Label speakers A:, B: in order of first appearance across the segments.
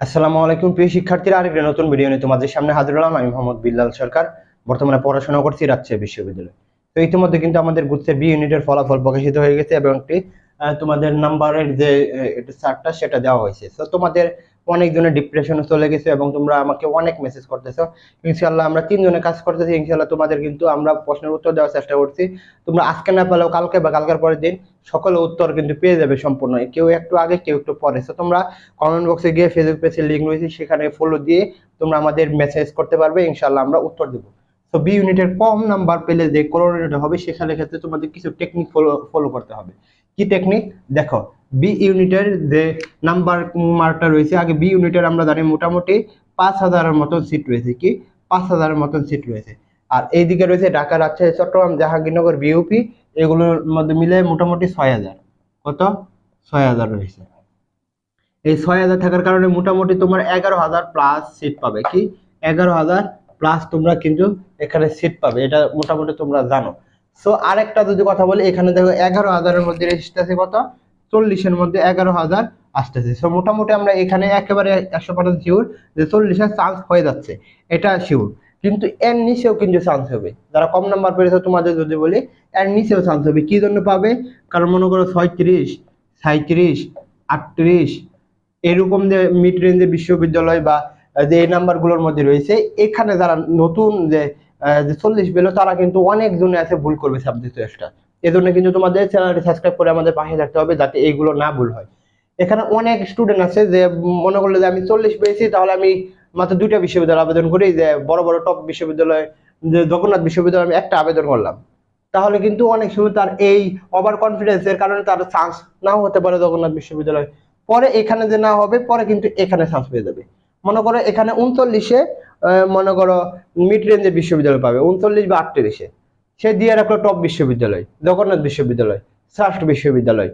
A: আসসালামু আলাইকুম, প্রিয় শিক্ষার্থীরা। আরেকটি নতুন ভিডিও নিয়ে তোমাদের সামনে হাজির হলাম। আমি মোহাম্মদ বিল্লাল সরকার। বর্তমানে পড়াশোনা করছি রাজশাহী বিশ্ববিদ্যালয়ে। তো ইতিমধ্যে কিন্তু আমাদের গুচ্ছের বি ইউনিটের ফলাফল প্রকাশিত হয়ে গেছে এবং একটি তোমাদের নাম্বারের যে চার্টটা সেটা দেওয়া হয়েছে। তো তোমাদের অনেকজনের ডিপ্রেশনে চলে গেছে এবং তোমরা আমাকে অনেক মেসেজ করতেছো। ইনশাল্লাহ আমরা তিনজনে কাজ করতেছি। ইনশাল্লাহ তোমাদের কিন্তু আমরা প্রশ্নের উত্তর দেওয়ার চেষ্টা করছি। তোমরা আজকে না পেলেও কালকে বা কালকের পরের দিন সকল উত্তর কিন্তু পেয়ে যাবে সম্পূর্ণ। কেউ একটু আগে, কেউ একটু পরে। তো তোমরা কমেন্ট বক্সে গিয়ে ফেসবুক পেজের লিঙ্ক রয়েছে, সেখানে ফলো দিয়ে তোমরা আমাদের মেসেজ করতে পারবে। ইনশাল্লাহ আমরা উত্তর দেবো। তো বি ইউনিটের কম নাম্বার পেলে যে কোলোরেট হবে, সেখানে ক্ষেত্রে তোমাদের কিছু টেকনিক ফলো ফলো করতে হবে। কি টেকনিক দেখো বি ইউনিটের যে নাম্বার মার্কটা রয়েছে, আগে বি ইউনিটের আমরা জানি মোটামুটি পাঁচ হাজারের মতন সিট রয়েছে কি? পাঁচ হাজারের মতন সিট রয়েছে। আর এইদিকে রয়েছে ঢাকা, রাজশাহী, চট্টগ্রাম, জাহাঙ্গীরনগর বিউপি এগুলোর মধ্যে মিলে মোটামুটি ছয় হাজার। কত? ছয় হাজার রয়েছে। এই ছয় হাজার থাকার কারণে মোটামুটি তোমার এগারো হাজার প্লাস সিট পাবে কি? এগারো হাজার প্লাস তোমরা কিন্তু এখানে সিট পাবে, এটা মোটামুটি তোমরা জানো। সো আরেকটা যদি কথা বলি, এখানে দেখো এগারো হাজারের মধ্যে আসতেছে কত? চল্লিশের মধ্যে এগারো হাজার আসতেছে। সো মোটামুটি আমরা এখানে একেবারে একশো পার্সেন্ট শিওর যে চল্লিশের চান্স হয়ে যাচ্ছে। এটা শিওর কিন্তু এর নিচেও কিন্তু চান্স হবে। যারা কম নাম্বার পেয়েছে, তোমাদের যদি বলি, এর নিচেও চান্স হবে। কি জন্য পাবে? কারণ মনে করো ছয়ত্রিশ সাঁত্রিশ আটত্রিশ, এরকম যে মিড রেঞ্জে বিশ্ববিদ্যালয় বা যে এই নাম্বারগুলোর মধ্যে রয়েছে, এখানে যারা নতুন যে যে চল্লিশ পেল তারা কিন্তু অনেক জনে আছে ভুল করবে সাবজেক্ট চয়েসটা এজন্য কিন্তু তোমাদের চ্যানেলটি সাবস্ক্রাইব করে আমাদের পাশে থাকতে হবে যাতে এইগুলো না ভুল হয়। এখানে অনেক স্টুডেন্ট আছে যে মনে করল যে আমি চল্লিশ পেয়েছি, তাহলে আমি মাত্র দুইটা বিশ্ববিদ্যালয় আবেদন করি, যে বড় বড় টপ বিশ্ববিদ্যালয়, যে জগন্নাথ বিশ্ববিদ্যালয় আমি একটা আবেদন করলাম। তাহলে কিন্তু অনেক সময় তার এই ওভার কনফিডেন্সের কারণে তার চান্স নাও হতে পারে জগন্নাথ বিশ্ববিদ্যালয়। পরে এখানে যে না হবে, পরে কিন্তু এখানে চান্স পেয়ে যাবে। মনে করো এখানে উনচল্লিশে মনে করো মিড রেঞ্জের বিশ্ববিদ্যালয় পাবে, উনচল্লিশ বা আটত্রিশে। সে দিয়ে রাখল টপ বিশ্ববিদ্যালয়, জগন্নাথ বিশ্ববিদ্যালয় সাস্ট বিশ্ববিদ্যালয়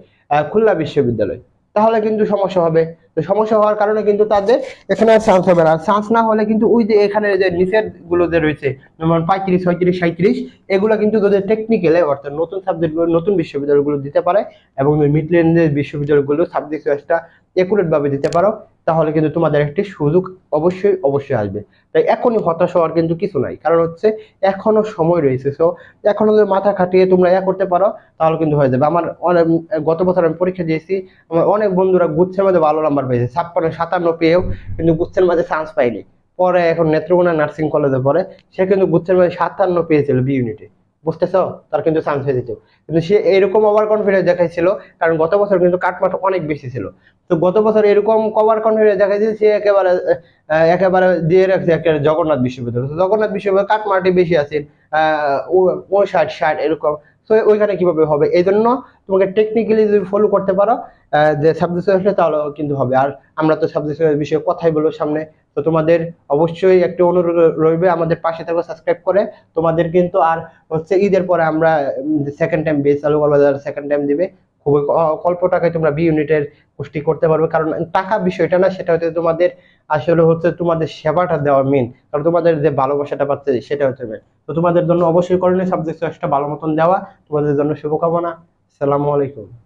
A: খুলনা বিশ্ববিদ্যালয়। তাহলে কিন্তু সমস্যা হবে। তো সমস্যা হওয়ার কারণে কিন্তু তাদের এখানে আর চান্স হবে না। চান্স না হলে কিন্তু ওই যে এখানে যে নিচেরগুলো যে রয়েছে, যেমন পঁয়ত্রিশ, ছয়ত্রিশ সাঁত্রিশ এগুলো কিন্তু তাদের টেকনিক্যালে অর্থাৎ নতুন সাবজেক্টগুলো নতুন বিশ্ববিদ্যালয়গুলো দিতে পারে এবং মিড রেঞ্জের বিশ্ববিদ্যালয়গুলো সাবজেক্ট একুরেট ভাবে দিতে পারো, তাহলে কিন্তু তোমাদের একটি সুযোগ অবশ্যই অবশ্যই আসবে। তাই এখনই হতাশ হওয়ার কিন্তু কিছু নাই, কারণ হচ্ছে এখনও সময় রয়েছে। সো এখনও যদি মাথা খাটিয়ে তোমরা ইয়া করতে পারো, তাহলে কিন্তু হয়ে যাবে। আমার অনেক, গত বছর আমি পরীক্ষা দিয়েছি, আমার অনেক বন্ধুরা গুচ্ছের মধ্যে ভালো নাম্বার পেয়েছে ছাপ্পান্ন, সাতান্ন পেয়েও কিন্তু গুচ্ছের মাঝে চান্স পায়নি। পরে এখন নেত্রকোনা নার্সিং কলেজে পড়ে, সে কিন্তু গুচ্ছের মাঝে সাতান্ন পেয়েছিল বি ইউনিটে বুঝতেছো? তার কিন্তু চান্স হয়ে যেত। কিন্তু সে এরকম ওভার কনফিডেন্স দেখাইছিল, কারণ গত বছর কিন্তু কাটমাট অনেক বেশি ছিল। তো গত বছর এরকম কভার কনফিডেন্স দেখাইছে সে একেবারে একেবারে দিয়ে রাখছে একটা জগন্নাথ বিশ্ববিদ্যালয়। তো জগন্নাথ বিশ্ববিদ্যালয় কাটমাটি বেশি আছে ষাট ষাট এরকম। তো ওইখানে কীভাবে হবে? এই জন্য তোমাকে টেকনিক্যালি যদি ফলো করতে পারো যে সাবজেক্ট তাহলে কিন্তু হবে। আর আমরা তো সাবজেক্ট বিষয়ে কথাই বলব সামনে। তো তোমাদের অবশ্যই একটা অনুরোধ রইবে, আমাদের পাশে থাকো সাবস্ক্রাইব করে। তোমাদের কিন্তু আর হচ্ছে ঈদের পরে আমরা সেকেন্ড টাইম বেস করব যারা সেকেন্ড টাইম দিবে। খুবই অল্প টাকায় তোমরা বি ইউনিটের পুষ্টি করতে পারবে। কারণ টাকা বিষয়টা না, সেটা হচ্ছে তোমাদের আসলে হচ্ছে তোমাদের সেবাটা দেওয়া মেন কারণ তোমাদের যে ভালোবাসাটা পাচ্ছে, সেটা হচ্ছে মেন তো তোমাদের জন্য অবশ্যই করণীয় সাবজেক্ট চয়েসটা ভালো মতন দেওয়া। তোমাদের জন্য শুভকামনা। আসসালামু আলাইকুম।